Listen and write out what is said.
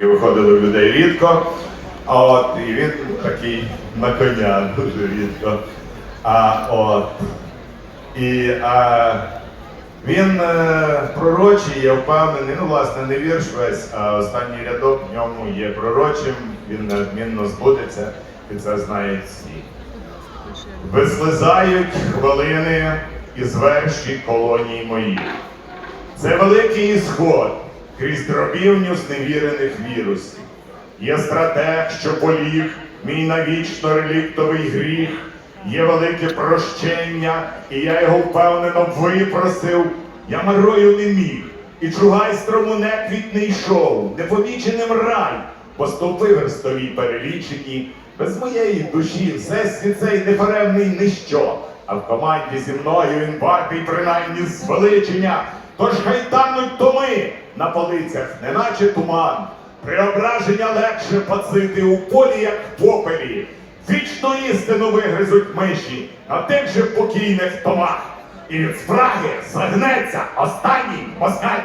І виходили в людей рідко, а от і він такий на коня дуже рідко. А от і а, він е, пророчий, я впевнений, ну власне не вірш весь, а останній рядок в ньому є пророчим, він неодмінно збудеться, і це знають всі. Вислизають хвилини із верші колоній моїх. Це великий ісход крізь дробівню зневірених вірусів. Є стратег, що поліг, мій навічно реліктовий гріх, є велике прощення, і я його впевнено випросив. Я марою не міг, і чугайстрому неквіт не йшов, непоміченим рай, бо стовпи верстові перелічені, без моєї душі всесвіт цей непаревний ніщо, а в команді зі мною він вартий принаймні звеличення. Тож хай тануть томи на полицях, неначе туман. Преображення легше пацити у полі, як в попелі. Вічну істину вигризуть миші на тих же покійних томах. І від спраги загнеться останній москаль.